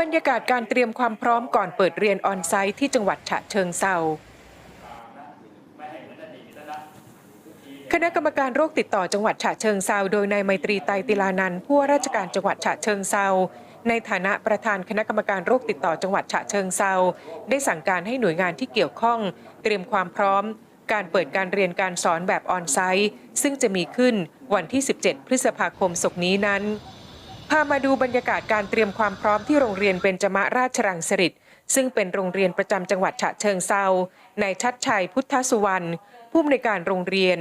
บรรยากาศการเตรียมความพร้อมก่อนเปิดเรียนออนไซต์ที่จังหวัดฉะเชิงเซาคณะกรรมการโรคติดต่อจังหวัดฉะเชิงเซาโดยนายไมตรีไตติลานันท์ผู้ว่าราชการจังหวัดฉะเชิงเซาในฐานะประธานคณะกรรมการโรคติดต่อจังหวัดฉะเชิงเซาได้สั่งการให้หน่วยงานที่เกี่ยวข้อง เตรียมความพร้อม การเปิดการเรียนการสอนแบบออนไซต์ซึ่งจะมีขึ้นวันที่ 17 พฤษภาคมศกนี้นั้น พามาดูบรรยากาศการเตรียมความพร้อมที่โรงเรียนเบญจมราชรังสฤษดิ์ซึ่งเป็นโรงเรียนประจำจังหวัดฉะเชิงเซานายชัดชัยพุทธสุวรรณผู้อำนวยการโรงเรียน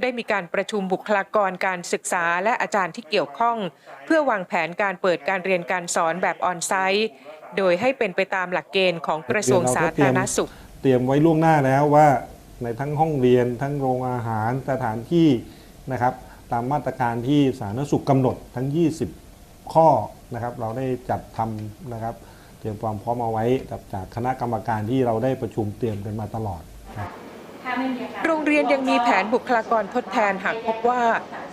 ได้มีการประชุมบุคลากรการศึกษาและอาจารย์ที่เกี่ยวข้อง เพื่อวางแผนการเปิดการเรียนการสอนแบบออนไซต์โดยให้เป็นไปตามหลักเกณฑ์ของกระทรวงสาธารณสุข เตรียมไว้ล่วงหน้าแล้วว่าในทั้งห้องเรียน ทั้งโรงอาหารสถานที่นะครับ ตามมาตรการที่สาธารณสุขกำหนดทั้ง 20 ข้อนะครับ เราได้จัดทำนะครับ เตรียมความพร้อมเอาไว้จากคณะกรรมการที่เราได้ประชุมเตรียมกันมาตลอดครับโรงเรียนยังมีแผนบุคลากรทดแทนหากพบว่า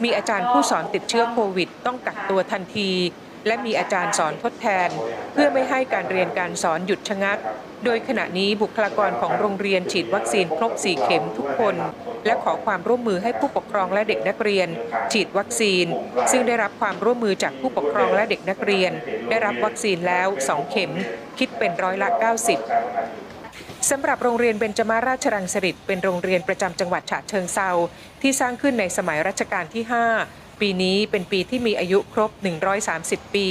มีอาจารย์ผู้สอนติดเชื้อโควิด ต้องกักตัวทันที และมีอาจารย์สอนทดแทน เพื่อไม่ให้การเรียนการสอนหยุดชะงัก โดยขณะนี้บุคลากรของโรงเรียนฉีดวัคซีนครบ 4 เข็มทุกคน และขอความร่วมมือให้ผู้ปกครองและเด็กนักเรียน ฉีดวัคซีน ซึ่งได้รับความร่วมมือจากผู้ปกครองและเด็กนักเรียน ได้รับวัคซีนแล้ว 2 เข็ม คิดเป็นร้อยละ 90สำหรับโรงเรียนเบญจมาราชรังสฤษดิ์เป็นโรงเรียนประจำจังหวัดฉะเชิงเซาที่สร้างขึ้นในสมัยรัชกาลที่ 5 ปีนี้เป็นปีที่มีอายุครบ 130 ปี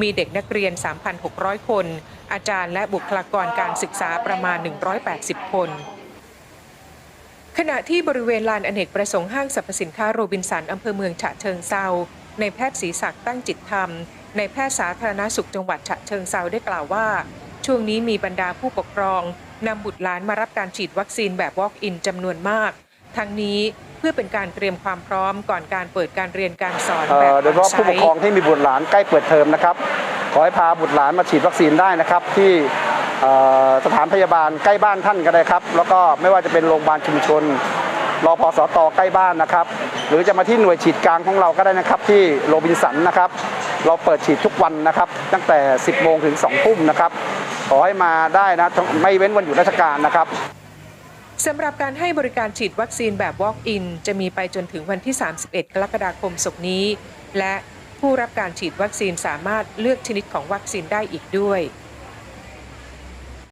มีเด็กนักเรียน 3,600 คน อาจารย์และบุคลากรการศึกษาประมาณ 180 คนขณะที่บริเวณลานอเนกประสงค์ห้างสรรพสินค้าโรบินสันอำเภอเมืองฉะเชิงเซาในแพทย์ศรีศักดิ์ตั้งจิตธรรม ในแพทย์สาธารณสุขจังหวัดฉะเชิงเซาได้กล่าวว่า ช่วงนี้มีบรรดาผู้ปกครองนำบุตรหลานมารับการฉีดวัคซีนแบบ Walk-in จำนวนมาก ทั้งนี้ เพื่อเป็นการเตรียมความพร้อมก่อนการเปิดการเรียนการสอนเอ่แบบอโดยเฉพาะผู้ปกครองที่มีบุตรหลานใกล้เปิดเทอมนะครับ ขอให้พาบุตรหลานมาฉีดวัคซีนได้นะครับ ที่เอ่อสถานพยาบาลใกล้บ้านท่านก็ได้ครับ แล้วก็ไม่ว่าจะเป็นโรงพยาบาลชุมชนรอพสตใกล้บ้านนะครับ หรือจะมาที่หน่วยฉีดกลางของเราก็ได้นะครับ ที่โรบินสันนะครับ เราเปิดฉีดทุกวันนะครับ ตั้งแต่ 10 โมงถึง 2 ทุ่มนะครับ ขอให้มาได้นะ ไม่เว้นวันหยุดราชการนะครับ สำหรับการให้บริการฉีดวัคซีนแบบ Walk-in จะมีไปจนถึงวันที่ 31 กรกฎาคมศกนี้ และผู้รับการฉีดวัคซีนสามารถเลือกชนิดของวัคซีนได้อีกด้วย